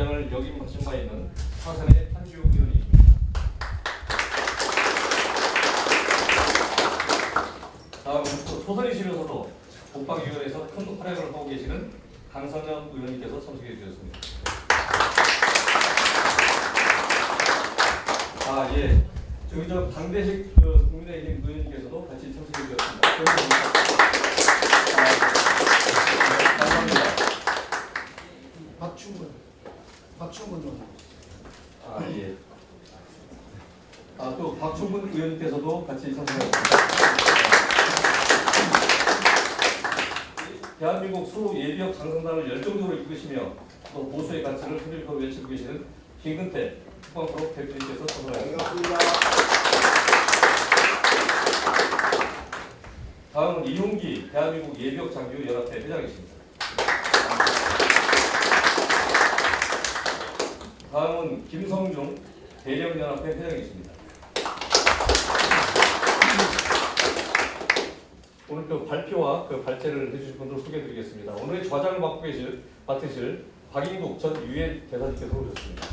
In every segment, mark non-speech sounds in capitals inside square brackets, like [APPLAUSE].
위원장을 역임하신 바 있는 사선의 한지욱 의원이십니다. 다음은 또 초선이시면서도 국방위원회에서 큰 활약을 하고 계시는 강선영 의원님께서 참석해 주셨습니다. 아 예, 저기 저 강대식 그 국민의힘 의원님께서도 같이 참석해 주셨습니다. 아, 감사합니다. 박충근 의원. 아 예. 아또 박충근 의원님께서도 같이 참석하셨습니다. 대한민국 수 예비역 장성단을 열정적으로 이끄시며 또 보수의 가치를 흔들고 외치고 계시는 김근태 국방프로 대표님께서 참석하셨습니다. 반갑습니다. 다음은 이용기 대한민국 예비역 장교 연합회 회장이십니다. 다음은 김성중 대령연합회 회장이십니다. 오늘 그 발표와 그 발제를 해주실 분들 소개해드리겠습니다. 오늘의 좌장을 맡고 계실 맡으실 박인국 전 유엔 대사님께서 오셨습니다.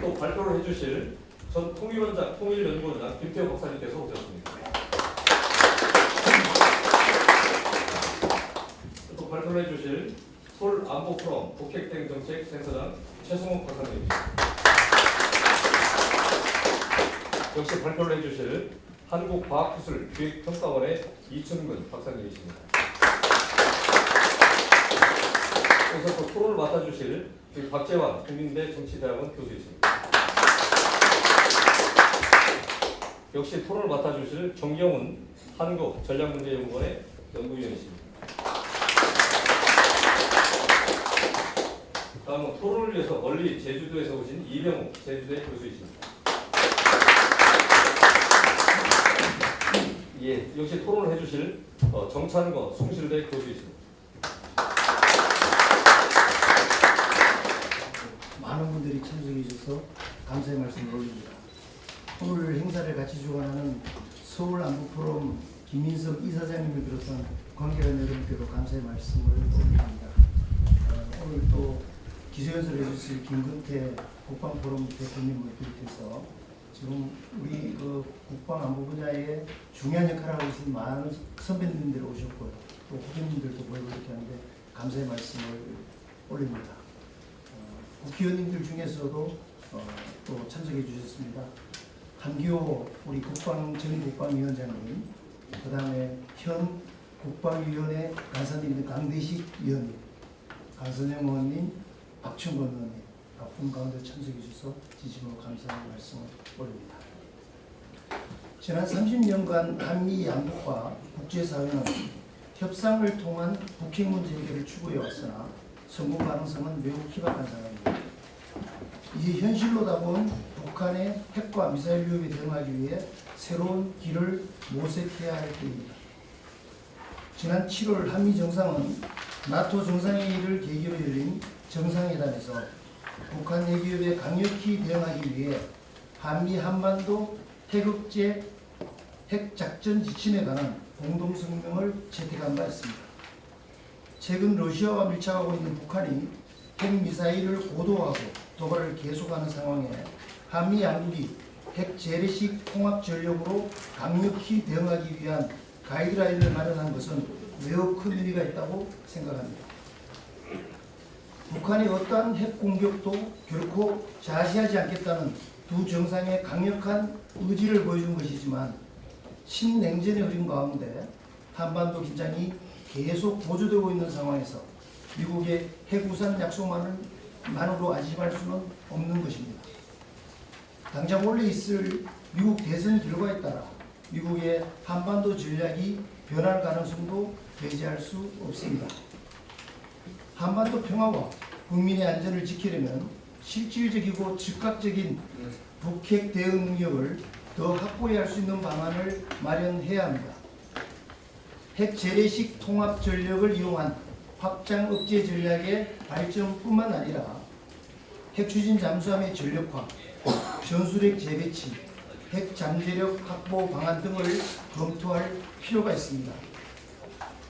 또 발표를 해주실 전 통일원장, 통일연구원장 김태호 박사님께서 오셨습니다. 또 발표를 해주실 서울 안보 포럼 북핵 정책 센터장 최승욱 박사님입니다. 역시 발표를 해주실 한국과학기술 기획평가원의 이춘근 박사님이십니다. 여기서 또 토론을 맡아주실 그 박재환 국민대 정치대학원 교수이십니다. 역시 토론을 맡아주실 정경훈 한국전략문제연구원의 연구위원이십니다. 다음은 토론을 위해서 멀리 제주도에서 오신 이병욱 제주대 교수이십니다. 예, 역시 토론을 해주실 어, 정찬거 숭실대 교수이십니다. 많은 분들이 참석해 주셔서 감사의 말씀을 올립니다. 오늘 행사를 같이 주관하는 서울 안보 포럼 김민석 이사장님을 비롯한 관계자 여러분께도 감사의 말씀을 올립니다. 어, 오늘 또 기소연설을 해주실 김근태 국방포럼 대표님을 비롯해서 지금 우리 그 국방 안보 분야에 중요한 역할을 하고 계신 많은 선배님들이 오셨고요. 또 후배님들도 모이고 이렇게 하는데 감사의 말씀을 올립니다. 어, 국회의원님들 중에서도 어, 또 참석해 주셨습니다. 한기호 우리 국방 전 국방위원장님, 그 다음에 현 국방위원회 간사님인 강대식 위원님, 강선영 의원님, 박충건 의원님 바쁜 가운데 참석해 주셔서 진심으로 감사의 말씀을 올립니다. 지난 30년간 한미 양국과 국제사회는 협상을 통한 북핵 문제 해결을 추구해 왔으나 성공 가능성은 매우 희박한 상황입니다. 이제 현실로 다가온 북한의 핵과 미사일 위협에 대응하기 위해 새로운 길을 모색해야 할 때입니다. 지난 7월 한미 정상은 나토 정상회의를 계기로 열린 정상회담에서 북한 핵 위협에 강력히 대응하기 위해 한미 한반도 태극제 핵작전 지침에 관한 공동성명을 채택한 바 있습니다. 최근 러시아와 밀착하고 있는 북한이 핵미사일을 고도화하고 도발을 계속하는 상황에 한미 양국이 핵 재래식 통합 전력으로 강력히 대응하기 위한 가이드라인을 마련한 것은 매우 큰 의미가 있다고 생각합니다. 북한이 어떠한 핵 공격도 결코 자시하지 않겠다는 두 정상의 강력한 의지를 보여준 것이지만 신냉전의 흐름 가운데 한반도 긴장이 계속 고조되고 있는 상황에서 미국의 핵우산 약속만으로 안심할 수는 없는 것입니다. 당장 원래 있을 미국 대선 결과에 따라 미국의 한반도 전략이 변할 가능성도 배제할 수 없습니다. 한반도 평화와 국민의 안전을 지키려면 실질적이고 즉각적인 북핵 대응 능력을 더 확보해야 할수 있는 방안을 마련해야 합니다. 핵 재래식 통합 전력을 이용한 확장 억제 전략의 발전뿐만 아니라 핵 추진 잠수함의 전력화, 전술핵 재배치, 핵 잠재력 확보 방안 등을 검토할 필요가 있습니다.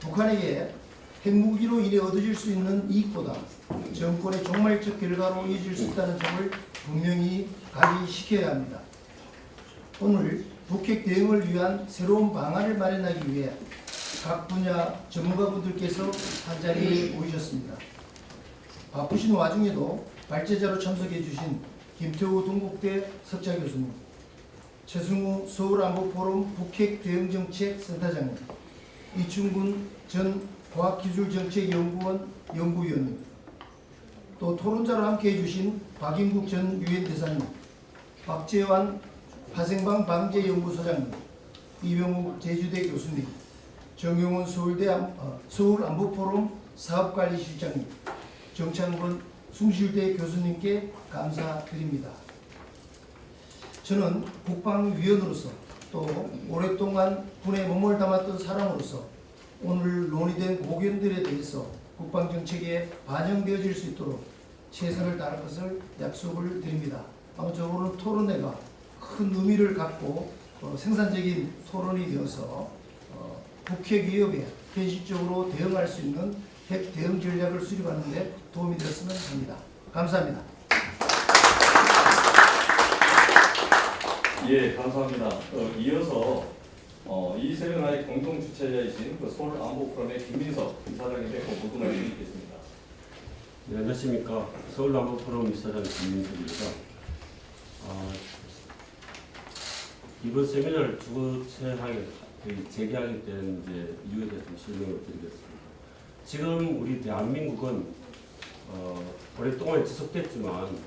북한에게 핵무기로 인해 얻어질 수 있는 이익보다 정권의 종말적 결과로 이어질 수 있다는 점을 분명히 각인시켜야 합니다. 오늘 북핵 대응을 위한 새로운 방안을 마련하기 위해 각 분야 전문가분들께서 한자리에 모이셨습니다. 바쁘신 와중에도 발제자로 참석해 주신 김태우 동국대 석좌 교수님, 최승우 서울안보포럼 북핵 대응정책 센터장님, 이충군 전 과학기술정책연구원 연구위원님, 또 토론자로 함께해 주신 박인국 전 유엔 대사님, 박재환 화생방 방재연구소장님, 이병욱 제주대 교수님, 정용훈 서울대 안- 어, 서울 안보포럼 사업관리실장님, 정창권 숭실대 교수님께 감사드립니다. 저는 국방위원으로서 또 오랫동안 군에 몸을 담았던 사람으로서 오늘 논의된 고견들에 대해서 국방정책에 반영되어질 수 있도록 최선을 다할 것을 약속을 드립니다. 아무쪼록 토론회가 큰 의미를 갖고 어, 생산적인 토론이 되어서 어, 북핵 위협에 현실적으로 대응할 수 있는 핵 대응 전략을 수립하는 데 도움이 되었으면 합니다. 감사합니다. 예, 감사합니다. 어, 이어서 어, 이 세미나의 공동 주최자이신 그 서울 안보 포럼의 김민석 이사장님의 말씀을 듣겠습니다. 네, 안녕하십니까. 서울남북포럼 이사장 김민석입니다. 아, 이번 세미나를 주최하게, 그 재개하게 된 이제 이유에 대해서 좀 설명을 드리겠습니다. 지금 우리 대한민국은 어, 오랫동안 지속됐지만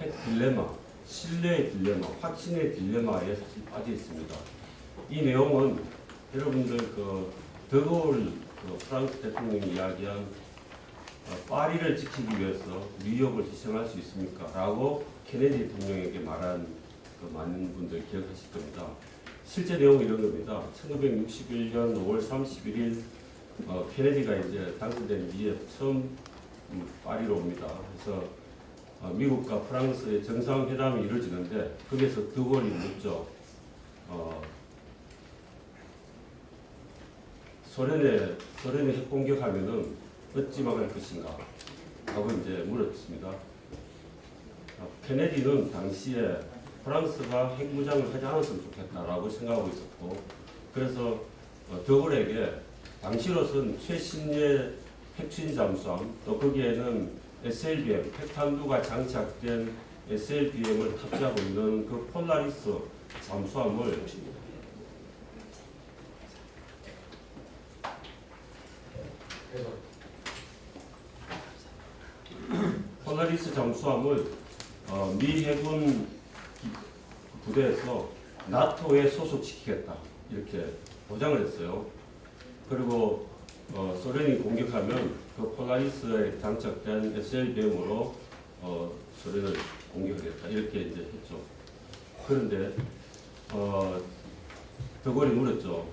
핵 딜레마, 신뢰의 딜레마, 확신의 딜레마에 사실 빠져 있습니다. 이 내용은 여러분들 그 더거울 그 프랑스 대통령이 이야기한 어, 파리를 지키기 위해서 뉴욕을 희생할 수 있습니까? 라고 케네디 대통령에게 말한 그 많은 분들 기억하실 겁니다. 실제 내용은 이런 겁니다. 1961년 5월 31일 어, 케네디가 이제 당선된 뒤에 처음 음, 파리로 옵니다. 그래서 어, 미국과 프랑스의 정상회담이 이루어지는데 거기에서 드골이 묻죠. 어, 소련에 소련이 핵 공격하면은 어찌 막을 것인가 하고 이제 물었습니다. 어, 케네디는 당시에 프랑스가 핵무장을 하지 않았으면 좋겠다라고 생각하고 있었고 그래서 어, 더글에게 당시로선 최신의 핵추진 잠수함 또 거기에는 SLBM 핵탄두가 장착된 SLBM을 탑재하고 있는 그 폴라리스 잠수함을 폴라리스 잠수함을 어, 미 해군 기- 부대에서 나토에 소속시키겠다 이렇게 보장을 했어요. 그리고 어, 소련이 공격하면 그 폴라리스에 장착된 SLBM으로 어, 소련을 공격하겠다 이렇게 이제 했죠. 그런데 어, 더골이 물었죠.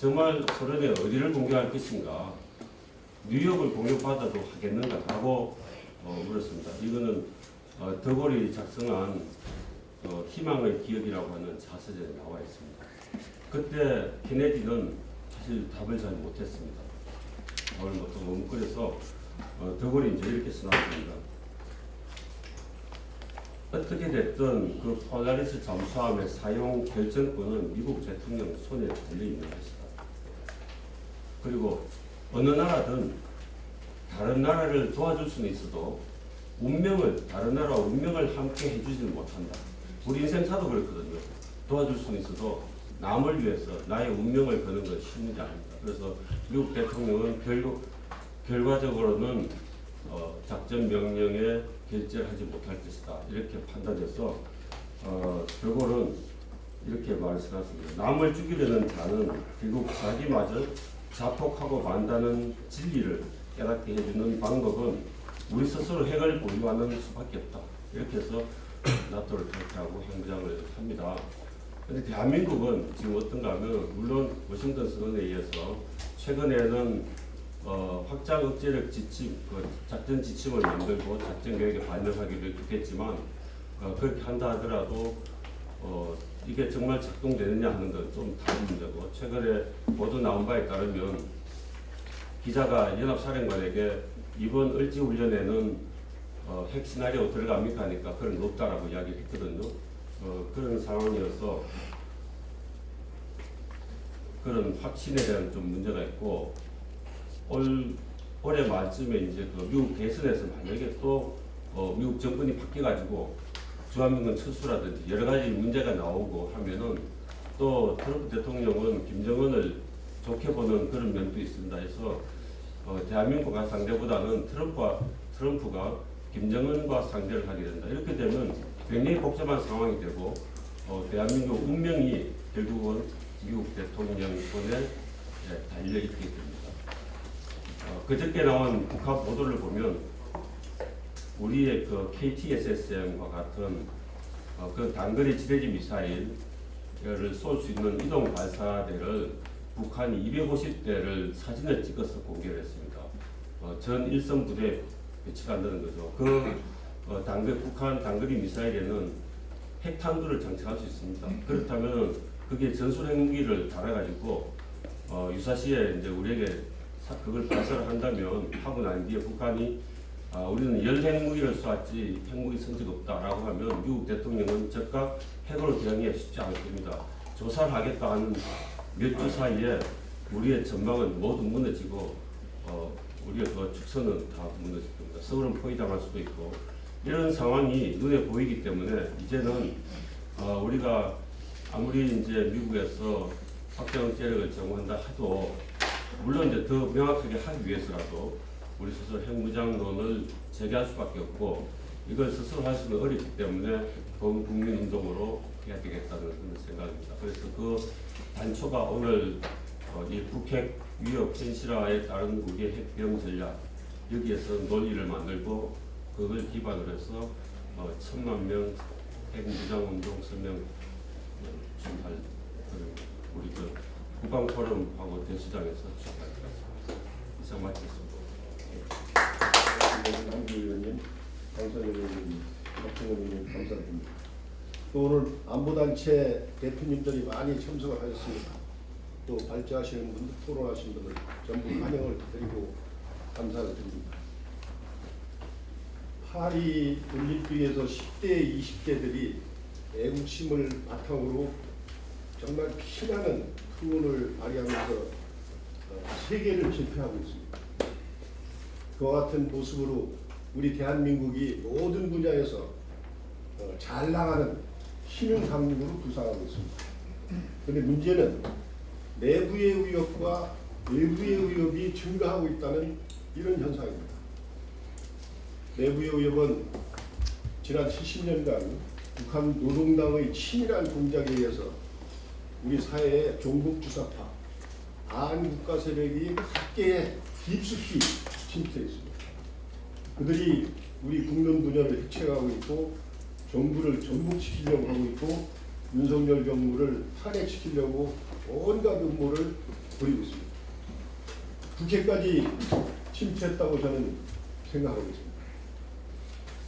정말 소련이 어디를 공격할 것인가? 뉴욕을 공격받아도 하겠는가 라고 어, 물었습니다. 이거는 어, 더골이 작성한 어, 희망의 기억이라고 하는 자서전에 나와 있습니다. 그때 케네디는 사실 답을 잘 못했습니다. 답을 못하고 어, 더골이 이제 이렇게 써놨습니다. 어떻게 됐든 그 폴라리스 잠수함의 사용 결정권은 미국 대통령 손에 달려 있는 것이다. 그리고 어느 나라든 다른 나라를 도와줄 수는 있어도 운명을 다른 나라와 운명을 함께 해주지는 못한다. 우리 인생 사도 그렇거든요. 도와줄 수는 있어도 남을 위해서 나의 운명을 거는 건 일이 아닙니다. 그래서 미국 대통령은 결국 결과적으로는 어, 작전 명령에 결재를 하지 못할 것이다. 이렇게 판단해서 어, 결국은 이렇게 말씀하셨습니다. 남을 죽이려는 자는 결국 자기마저 자폭하고 만다는 진리를 깨닫게 해주는 방법은 우리 스스로 핵을 보유하는 수밖에 없다. 이렇게 해서 나토를 탈퇴하고 핵무장을 합니다. 근데 대한민국은 지금 어떤가 하면 물론 워싱턴 선언에 의해서 최근에는 어, 확장 억제력 지침, 그 작전 지침을 만들고 작전 계획에 반영하기로 했겠지만 어, 그렇게 한다 하더라도 어, 이게 정말 작동되느냐 하는 건 좀 다른 문제고 최근에 보도 나온 바에 따르면 기자가 연합사령관에게 이번 을지 훈련에는 어, 핵 시나리오 들어갑니까 하니까 그런 거 없다라고 이야기를 했거든요. 어, 그런 상황이어서 그런 확신에 대한 좀 문제가 있고 올 올해 말쯤에 이제 그 미국 대선에서 만약에 또 어, 미국 정권이 바뀌어가지고 주한미군 철수라든지 여러 가지 문제가 나오고 하면은 또 트럼프 대통령은 김정은을 좋게 보는 그런 면도 있습니다. 해서 어, 대한민국과 상대보다는 트럼프와 트럼프가 김정은과 상대를 하게 된다. 이렇게 되면 굉장히 복잡한 상황이 되고 어, 대한민국 운명이 결국은 미국 대통령 손에 예, 달려 있게 됩니다. 어, 그저께 나온 북한 보도를 보면 우리의 그 KTSSM과 같은 어, 그 단거리 지대지 미사일을 쏠 수 있는 이동 발사대를 북한이 250대를 사진을 찍어서 공개를 했습니다. 어, 전 일선 부대 배치가 안 되는 거죠. 그 어, 단거 북한 단거리 미사일에는 핵탄두를 장착할 수 있습니다. 그렇다면 그게 전술 핵무기를 달아가지고 어, 유사시에 이제 우리에게 사- 그걸 발사를 한다면 하고 난 뒤에 북한이 아, 우리는 열 핵무기를 쏘았지 핵무기 쓴적 없다라고 하면 미국 대통령은 즉각 핵으로 대응하기 쉽지 않을 겁니다. 조사를 하겠다 하는 몇 주 사이에 우리의 전망은 모두 무너지고 어, 우리의 그 축선은 다 무너질 겁니다. 서울은 포위당할 수도 있고 이런 상황이 눈에 보이기 때문에 이제는 어, 우리가 아무리 이제 미국에서 확정 재력을 정한다 해도 물론 이제 더 명확하게 하기 위해서라도 우리 스스로 핵무장론을 제기할 수밖에 없고 이걸 스스로 할 수는 어렵기 때문에 범국민 운동으로 해야 되겠다는 생각입니다. 그래서 그 단초가 오늘 어, 이 북핵 위협 현실화에 따른 우리의 핵병 전략 여기에서 논의를 만들고 그걸 기반으로 해서 어, 천만 명 핵무장 운동 서명 어, 출발 우리 그 국방 포럼하고 대수장에서 출발 이상 마치겠습니다. 한주 의원님, 강선영 의원님, 박정원 의원님 감사드립니다. 또 오늘 안보단체 대표님들이 많이 참석을 하셨습니다. 또 발제하시는 분들, 토론하신 분들 전부 환영을 드리고 감사를 드립니다. 파리 올림픽에서 10대, 20대들이 애국심을 바탕으로 정말 피나는 투혼을 발휘하면서 어, 세계를 제패하고 있습니다. 그와 같은 모습으로 우리 대한민국이 모든 분야에서 어, 잘 나가는 신흥 강국으로 부상하고 있습니다. 그런데 문제는 내부의 위협과 외부의 위협이 증가하고 있다는 이런 현상입니다. 내부의 위협은 지난 70년간 북한 노동당의 치밀한 공작에 의해서 우리 사회의 종북 주사파, 반국가 세력이 각계에 깊숙이 침투해 있습니다. 그들이 우리 국론 분열을 해체하고 있고 정부를 전복시키려고 하고 있고 윤석열 정부를 탄핵시키려고 온갖 음모를 부리고 있습니다. 국회까지 침투했다고 저는 생각하고 있습니다.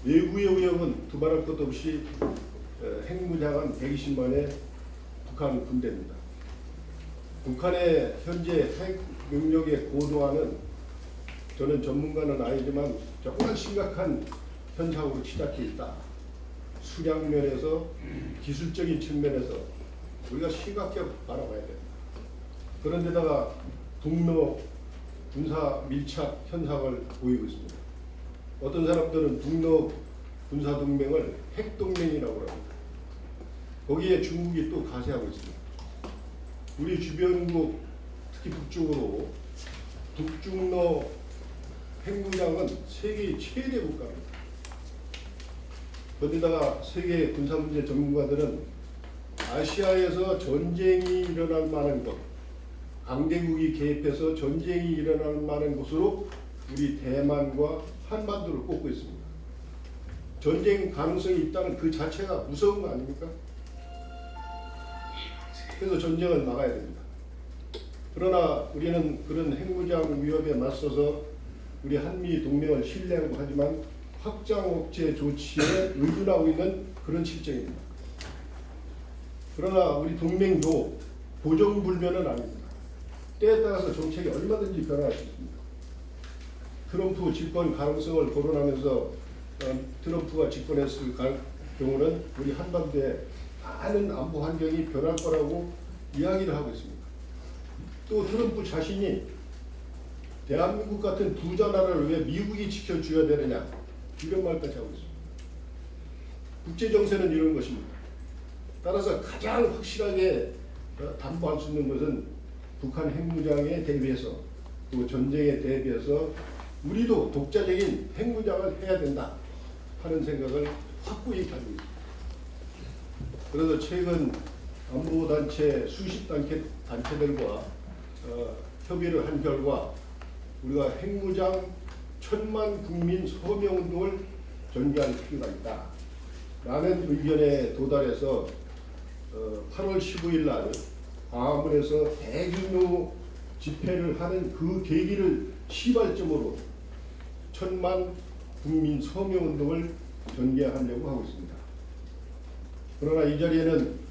외부의 위협은 두말할 것 없이 어, 핵무장한 120만의 북한 군대입니다. 북한의 현재 핵 능력의 고도화는 저는 전문가는 아니지만 정말 심각한 현상으로 치닫혀 있다. 수량 면에서 기술적인 측면에서 우리가 심각하게 바라봐야 된다. 그런데다가 북러 군사 밀착 현상을 보이고 있습니다. 어떤 사람들은 북러 군사 동맹을 핵 동맹이라고 합니다. 거기에 중국이 또 가세하고 있습니다. 우리 주변국 특히 북쪽으로 북중러 핵무장은 세계 최대 국가입니다. 거기다가 세계 군사 문제 전문가들은 아시아에서 전쟁이 일어날 만한 곳, 강대국이 개입해서 전쟁이 일어날 만한 곳으로 우리 대만과 한반도를 꼽고 있습니다. 전쟁 가능성이 있다는 그 자체가 무서운 거 아닙니까? 그래서 전쟁을 막아야 됩니다. 그러나 우리는 그런 핵무장 위협에 맞서서 우리 한미 동맹을 신뢰하고 하지만 확장 억제 조치에 의존하고 있는 그런 실정입니다. 그러나 우리 동맹도 보정불변은 아닙니다. 때에 따라서 정책이 얼마든지 변화할 수 있습니다. 트럼프 집권 가능성을 거론하면서 어, 트럼프가 집권했을 가- 경우는 우리 한반도에 많은 안보 환경이 변할 거라고 이야기를 하고 있습니다. 또 트럼프 자신이 대한민국 같은 부자 나라를 왜 미국이 지켜줘야 되느냐 이런 말까지 하고 있습니다. 국제 정세는 이런 것입니다. 따라서 가장 확실하게 어, 담보할 수 있는 것은 북한 핵무장에 대비해서 또 전쟁에 대비해서 우리도 독자적인 핵무장을 해야 된다 하는 생각을 확고히 가지고 있습니다. 그래서 최근 안보단체 수십 단체 단체들과 어, 협의를 한 결과 우리가 핵무장 천만 국민 서명 운동을 전개할 필요가 있다. 라는 의견에 도달해서 어, 8월 15일 날 광화문에서 대규모 집회를 하는 그 계기를 시발점으로 천만 국민 서명 운동을 전개하려고 하고 있습니다. 그러나 이 자리에는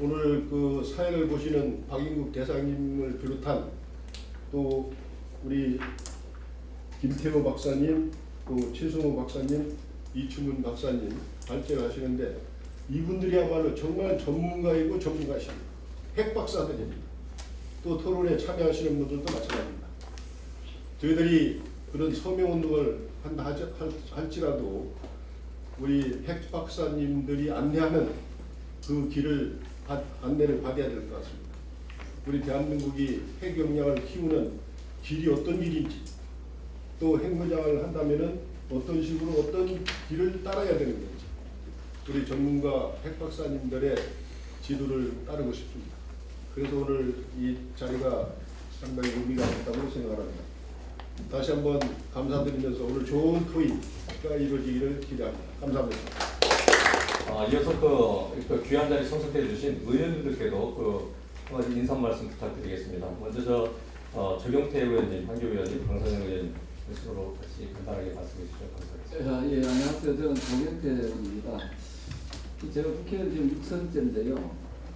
오늘 그 사회를 보시는 박인국 대사님을 비롯한 또 우리 김태호 박사님, 또 최승호 박사님, 이충훈 박사님 발제를 하시는데 이분들이야말로 정말 전문가이고 전문가십니다. 핵박사들입니다. 또 토론에 참여하시는 분들도 마찬가지입니다. 저희들이 그런 서명운동을 한다 할지라도 우리 핵박사님들이 안내하는 그 길을 바- 안내를 받아야 될 것 같습니다. 우리 대한민국이 핵 역량을 키우는 길이 어떤 길인지 또 핵무장을 한다면은 어떤 식으로 어떤 길을 따라야 되는 건지 우리 전문가 핵박사님들의 지도를 따르고 싶습니다. 그래서 오늘 이 자리가 상당히 의미가 있다고 생각합니다. 다시 한번 감사드리면서 오늘 좋은 토의가 이루어지기를 기대합니다. 감사합니다. 아, 이어서 그, 그 귀한 자리 선택해 주신 의원님들께도 그한 가지 인사 말씀 부탁드리겠습니다. 먼저 저 어, 조경태 의원님, 한교 의원님, 강선영 의원님 스스로 같이 간단하게 말씀해 주시죠. 감사하겠습니다. 아, 예, 안녕하세요. 저는 조경태입니다. 제가 국회의원 지금 6선째인데요.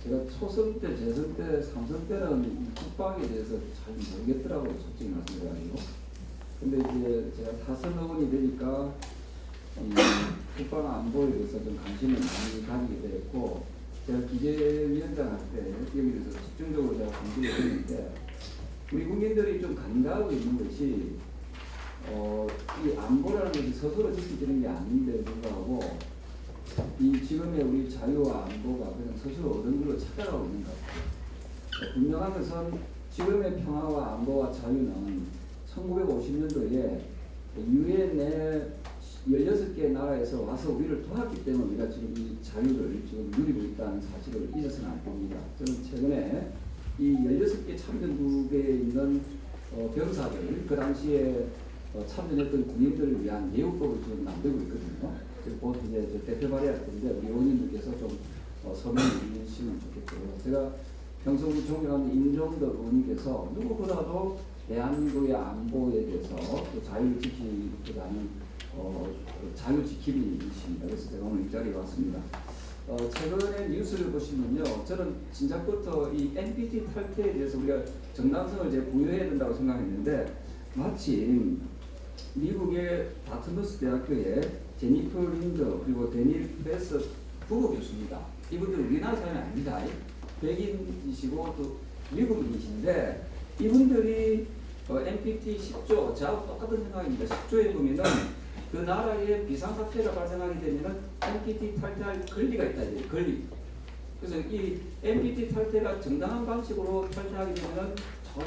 제가 초선 때, 재선 때, 삼선 때는 이 국방에 대해서 잘 모르겠더라고요. 솔직히 말씀드려가지고. 근데 이제 제가 타선 의원이 되니까 이 국방 안보에 대해서 좀 관심을 많이 가지게 됐고 제가 기재위원장 할 때 여기 대해서 집중적으로 제가 강조를 했는데 우리 국민들이 좀 간과하고 있는 것이 어, 이 안보라는 것이 스스로 지켜지는 게 아닌데 불구하고 이 지금의 우리 자유와 안보가 그냥 스스로 얻은 걸로 찾아가고 있는 것 같아요. 어, 분명한 것은 지금의 평화와 안보와 자유는 1950년도에 유엔 내 16개 나라에서 와서 우리를 도왔기 때문에 우리가 지금 이 자유를 지금 누리고 있다는 사실을 잊어서는 안 됩니다. 저는 최근에 이 16개 참전국에 있는 어, 병사들, 그 당시에 어, 참전했던 군인들을 위한 예우법을 지금 만들고 있거든요. 곧 이제 저 대표 발의할 건데 우리 의원님들께서 좀 어, 서명을 해주시면 좋겠고요. 제가 평소 존경하는 임종덕 의원님께서 누구보다도 대한민국의 안보에 대해서 또 자유를 지키고자는 어, 자유 지킴이이십니다. 그래서 제가 오늘 이 자리에 왔습니다. 어, 최근에 뉴스를 보시면요, 저는 진작부터 이 NPT 탈퇴에 대해서 우리가 정당성을 이제 부여해야 된다고 생각했는데 마침 미국의 다트머스 대학교의 제니퍼 린더 그리고 데닐 베스 부부 교수입니다. 이분들 우리나라 사람이 아닙니다. 백인이시고 또 미국인이신데 이분들이 어, NPT 10조 저하고 똑같은 생각입니다. 10조에 보면은 그 나라에 비상사태가 발생하게 되면은 NPT 탈퇴할 권리가 있다. 권리. 그래서 이 NPT 탈퇴가 정당한 방식으로 탈퇴하게 되면은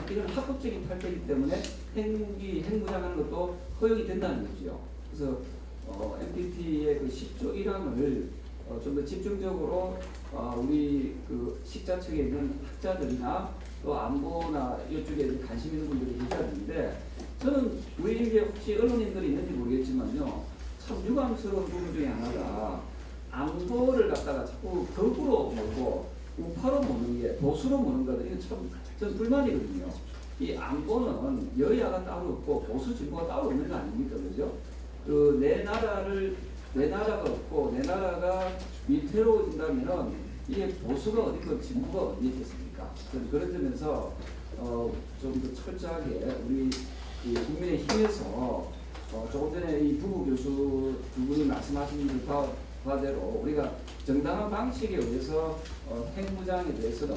이런 합법적인 탈퇴이기 때문에 핵무기, 핵무장하는 것도 허용이 된다는 거죠. 그래서 어, NPT의 그 10조 1항을 어, 좀 더 집중적으로 어, 우리 그 식자청에 있는 학자들이나 또 안보나 이쪽에 관심 있는 분들이 계셔야 되는데 저는 우리 이게 혹시 언론인들이 있는지 모르겠지만요. 참 유감스러운 부분 중에 하나가 안보를 갖다가 자꾸 거꾸로 보고 우파로 보는 게 보수로 보는 거는 이게 참 저는 불만이거든요. 이 안보는 여야가 따로 없고 보수 진보가 따로 없는 거 아닙니까, 그죠? 그 내 나라를 내 나라가 없고 내 나라가 위태로워진다면은 이게 보수가 어디고 진보가 어디 있겠습니까? 그런 점에서 어, 좀 더 철저하게 우리 이 국민의 힘에서 어, 조금 전에 이 부부 교수 두 분이 말씀하신 그 바, 바대로 우리가 정당한 방식에 의해서 어, 핵무장에 대해서는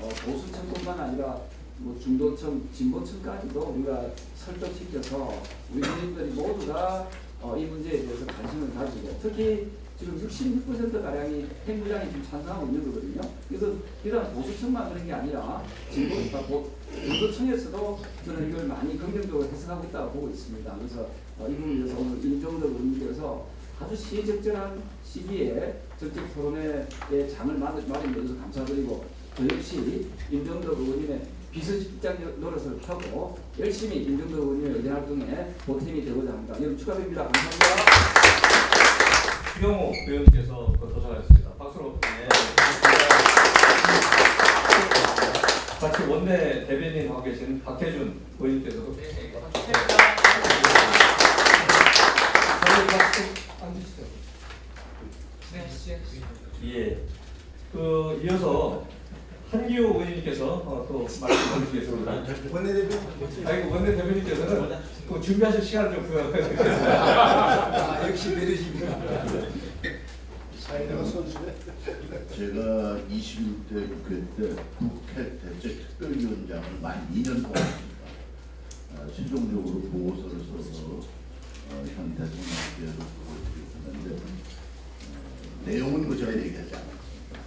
어, 보수층뿐만 아니라 뭐 중도층, 진보층까지도 우리가 설득시켜서 우리 국민들이 모두가 어, 이 문제에 대해서 관심을 가지고 특히 지금 66% 가량이 핵무장에 좀 찬성하고 있는 거거든요. 그래서 이런 보수층만 그런 게 아니라 진보, 아, 보- 진보층에서도 저는 이걸 많이 긍정적으로 해석하고 있다고 보고 있습니다. 그래서 어, 이 부분에 대해서 오늘 임종덕 의원님께서 아주 시적절한 시기에 정책 토론회의 장을 마련- 마련해 주셔서 감사드리고 저 역시 임종덕 의원님의 비서실장 노릇을 펴고 열심히 임종덕 의원님의 의견 활동에 보탬이 되고자 합니다. 여러분 축하드립니다. 감사합니다. 추경호 의원님께서 그 도착하셨습니다. 박수로. 네. 같이 원내 대변인 하고 계신 박혜준 의원님께서도 예. 그 이어서 한기호 의원님께서 어, 또 말씀 주시겠습니다. 원내대표 아이고 원내 대변인께서는 그 준비하실 시간을 좀 부여하겠습니다. 아, 역시. 사회가 선수네. 제가 21대 국회 때 국회 대책특별위원장을 만 2년 동안 했습니다. 아, 최종적으로 보고서를 써서 어, 현 대통령께서 보고드리고 있는데 어, 내용은 그 제가 얘기하지 않았습니다.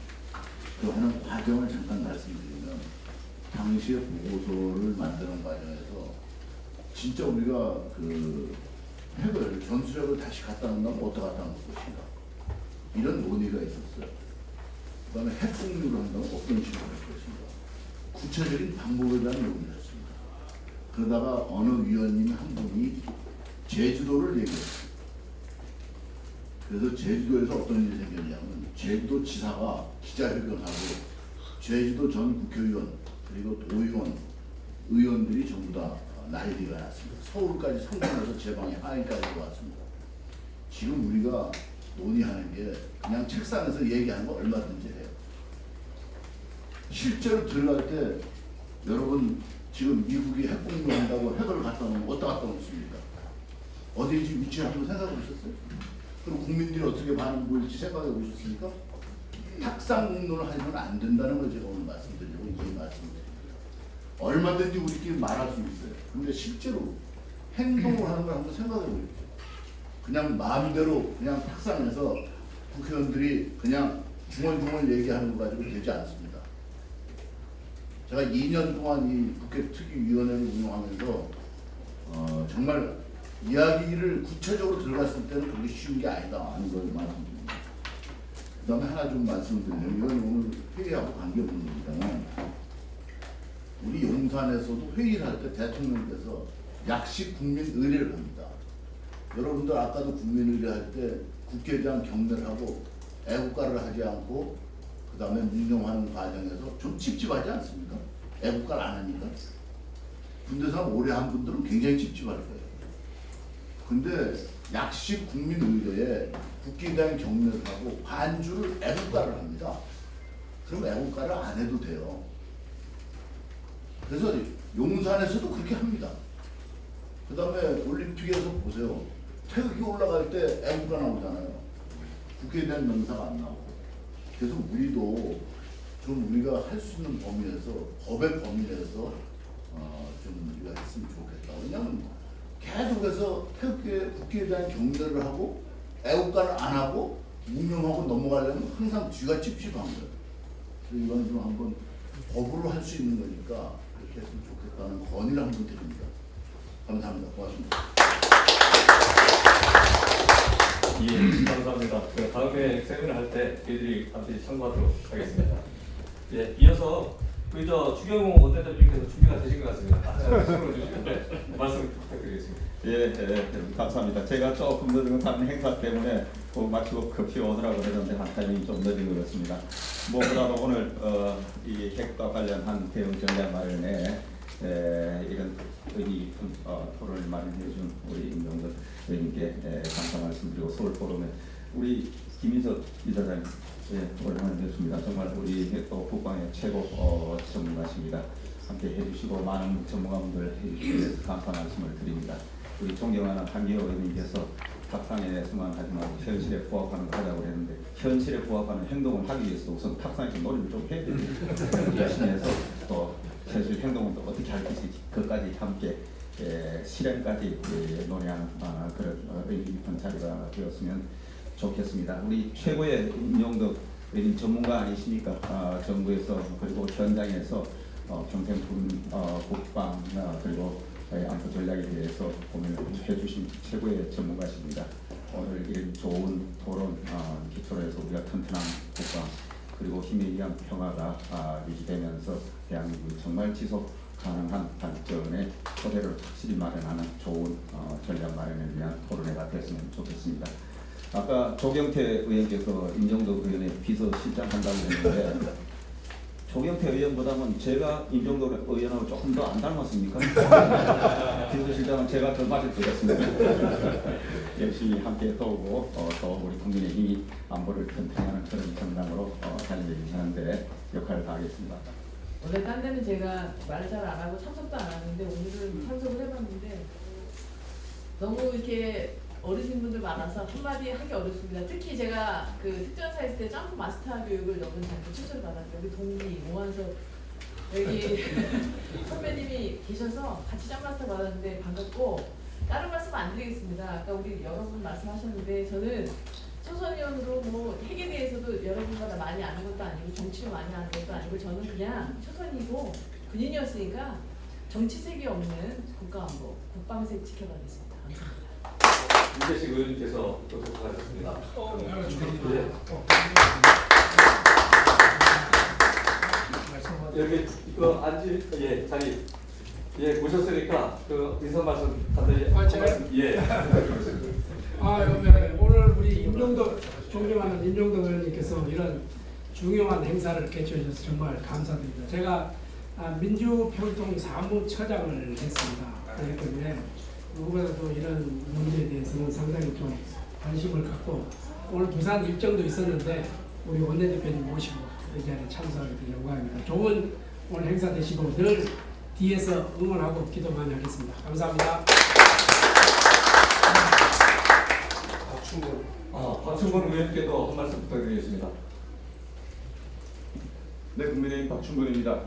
그 하는 과정을 잠깐 말씀드리면 당시에 보고서를 만드는 과정에서 진짜 우리가 그 핵을 전술핵을 다시 갖다 놓으면 어떻게 갖다 놓을 것인가 이런 논의가 있었어요. 그 다음에 핵 공유를 한다면 어떤 식으로 할 것인가. 구체적인 방법에 대한 논의였습니다. 그러다가 어느 위원님 한 분이 제주도를 얘기했어요. 그래서 제주도에서 어떤 일이 생겼냐면 제주도 지사가 기자회견하고 제주도 전 국회의원 그리고 도의원 의원들이 전부 다 난리가 났습니다. 서울까지 성공해서 제 방에 하인까지 왔습니다. 지금 우리가 논의하는 게 그냥 책상에서 얘기하는 거 얼마든지 해요. 실제로 들어갈 때 여러분 지금 미국이 핵 공유한다고 핵을 갖다 놓으면 어디다 갖다 놓습니까? 어디인지 위치를 한번 생각해 보셨어요? 그럼 국민들이 어떻게 반응 보일지 생각해 보셨습니까? 탁상 공론을 하면 안 된다는 걸 제가 오늘 말씀드리려고 이 말씀드립니다. 얼마든지 우리끼리 말할 수 있어요. 근데 실제로 행동을 하는 걸 한번 생각해 보십시오. 그냥 마음대로 그냥 탁상에서 국회의원들이 그냥 중얼중얼 얘기하는 거 가지고 되지 않습니다. 제가 2년 동안 이 국회 특위위원회를 운영하면서 어, 정말 이야기를 구체적으로 들어갔을 때는 그게 쉬운 게 아니다 하는 걸 말씀드립니다. 그 다음에 하나 좀 말씀드리면 이건 오늘 회의하고 관계없는 겁니다만 우리 용산에서도 회의를 할 때 대통령께서 약식 국민 의례를 합니다. 여러분들 아까도 국민 의례 할때 대한 경례를 하고 애국가를 하지 않고 그 다음에 묵념하는 과정에서 좀 찝찝하지 않습니까? 애국가를 안 하니까. 군대상 오래 한 분들은 굉장히 찝찝할 거예요. 근데 약식 국민 의례에 국회에 대한 경례를 하고 반주를 애국가를 합니다. 그럼 애국가를 안 해도 돼요. 그래서 용산에서도 그렇게 합니다. 그 다음에 올림픽에서 보세요. 태극기 올라갈 때 애국가 나오잖아요. 국회에 대한 명사가 안 나오고. 그래서 우리도 좀 우리가 할 수 있는 범위 내에서 법의 범위 내에서 어, 좀 우리가 했으면 좋겠다. 왜냐하면 계속해서 태극기에 국회에 대한 경례를 하고 애국가를 안 하고 묵념하고 넘어가려면 항상 뒤가 찝찝한 거예요. 그래서 이건 좀 한번 법으로 할 수 있는 거니까 그렇게 했으면 좋겠다는 건의를 한번 드립니다. 감사합니다. 고맙습니다. 예, 감사합니다. 그 다음에 세미나 할 때 저희들이 반드시 참고하도록 하겠습니다. 예, 이어서 우리 저 추경호 원내대표님께서 준비가 되신 것 같습니다. 질문을 주시는데 말씀 부탁드리겠습니다. 예, 예, 감사합니다. 제가 조금 늦은 다른 행사 때문에 꼭 마치고 급히 오느라고 그러는데 한 타이밍이 좀 늦은 것 같습니다. 무엇보다도 오늘 어, 이 핵과 관련한 대응 전략 마련에 에, 이런 의미 깊은 어, 토론을 마련해 준 우리 임명근 의원님께 에, 감사 말씀드리고 서울 포럼에 우리 김인석 이사장님 예, 오랜만에 뵙습니다. 정말 우리 또 국방의 최고 어, 전문가십니다. 함께 해주시고 많은 전문가분들 해주시기 감사 말씀을 드립니다. 우리 존경하는 한기호 의원님께서 탁상에서만 하지 말고 현실에 부합하는 거 하자고 했는데 현실에 부합하는 행동을 하기 위해서 우선 탁상에서 노력을 좀 해야 됩니다. 열심히 해서 또 현실 행동을 또 어떻게 할 것인지 그것까지 함께 에, 실행까지 에, 논의하는 아, 그런 어, 의미 깊은 자리가 되었으면 좋겠습니다. 우리 최고의 임용덕 의원 전문가 아니십니까? 아, 정부에서 그리고 현장에서 어, 평생품 어, 국방 어, 그리고 에, 안보 전략에 대해서 고민을 해주신 최고의 전문가십니다. 오늘 이런 좋은 토론 어, 기초로 해서 우리가 튼튼한 국방 그리고 힘에 의한 평화가 아, 유지되면서 대한민국이 정말 지속 가능한 발전의 토대를 확실히 마련하는 좋은 어, 전략 마련을 위한 토론회가 됐으면 좋겠습니다. 아까 조경태 의원께서 임종덕 의원의 비서실장 한다고 했는데 조경태 의원보다는 제가 임종덕 의원하고 조금 더 안 닮았습니까? [LAUGHS] 비서실장은 제가 더 맞을 것 같습니다. 열심히 함께 도우고 어, 또 우리 국민의힘이 안보를 튼튼하는 그런 정당으로 어, 달려주시는데 역할을 다하겠습니다. 원래 딴 데는 제가 말잘안 하고 참석도 안 하는데 오늘은 참석을 해봤는데 너무 이렇게 어르신분들 많아서 한마디 하기 어렵습니다. 특히 제가 그 특전사 있을 때 점프 마스터 교육을 너무 잘 추천을 받았어요. 우리 동기 오한석 여기 [LAUGHS] 선배님이 계셔서 같이 점프 마스터 받았는데 반갑고 다른 말씀 안 드리겠습니다. 아까 우리 여러분 말씀하셨는데 저는 초선의원으로 뭐 핵에 대해서도 여러분보다 많이 아는 것도 아니고 정치를 많이 아는 것도 아니고 저는 그냥 초선이고 군인이었으니까 정치색이 없는 국가안보, 국방색 지켜가겠습니다. 감사합니다. 윤재식 의원님께서 또 도착하셨습니다. 예. 말씀 여기 이거 앉을 예 자리 예 모셨으니까 그 인사 말씀 간단히 아, 제가? 예 아, 네. 오늘 우리 임종덕 존경하는 임종덕 의원님께서 이런 중요한 행사를 개최해 주셔서 정말 감사드립니다. 제가 아, 민주평통 사무처장을 했습니다. 그렇기 때문에 누구보다도 이런 문제에 대해서는 상당히 좀 관심을 갖고 오늘 부산 일정도 있었는데 우리 원내대표님 모시고 이 자리에 참석하게 된 영광입니다. 좋은 오늘 행사 되시고 늘 뒤에서 응원하고 기도 많이 하겠습니다. 감사합니다. 아, 박충건 의원님께도 한 말씀 부탁드리겠습니다. 네, 국민의힘 박충근입니다.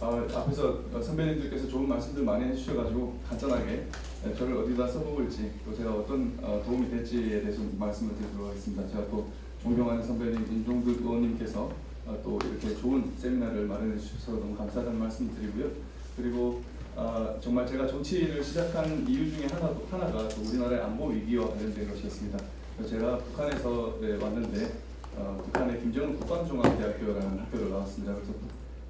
어, 앞에서 선배님들께서 좋은 말씀들 많이 해주셔가지고 간단하게 저를 어디다 써먹을지 또 제가 어떤 어, 도움이 될지에 대해서 말씀을 드리도록 하겠습니다. 제가 또 존경하는 선배님 임종득 의원님께서 어, 또 이렇게 좋은 세미나를 마련해 주셔서 너무 감사하다는 말씀 드리고요. 그리고 어, 정말 제가 정치를 시작한 이유 중에 하나, 하나가 또 우리나라의 안보 위기와 관련된 것이었습니다. 제가 북한에서 네, 왔는데 어, 북한의 김정은 국방종합대학교라는 학교를 나왔습니다. 그래서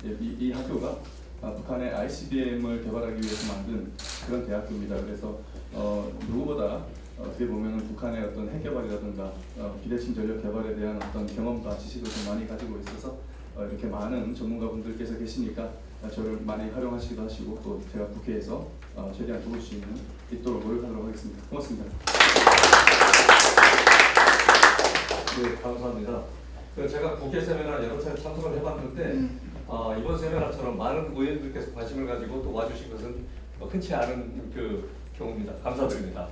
예, 이, 이 학교가 아, 북한의 ICBM을 개발하기 위해서 만든 그런 대학교입니다. 그래서 어, 누구보다 어떻게 보면 북한의 어떤 핵 개발이라든가 어, 비대칭 전력 개발에 대한 어떤 경험과 지식을 좀 많이 가지고 있어서 어, 이렇게 많은 전문가분들께서 계시니까 어, 저를 많이 활용하시기도 하시고 또 제가 국회에서 어, 최대한 도울 수 있는 있도록 노력하도록 하겠습니다. 고맙습니다. 네, 감사합니다. 그 제가 국회 세미나 여러 차례 참석을 해봤는데 어, 이번 세미나처럼 많은 의원들께서 관심을 가지고 또 와주신 것은 뭐 흔치 않은 그 경우입니다. 감사드립니다.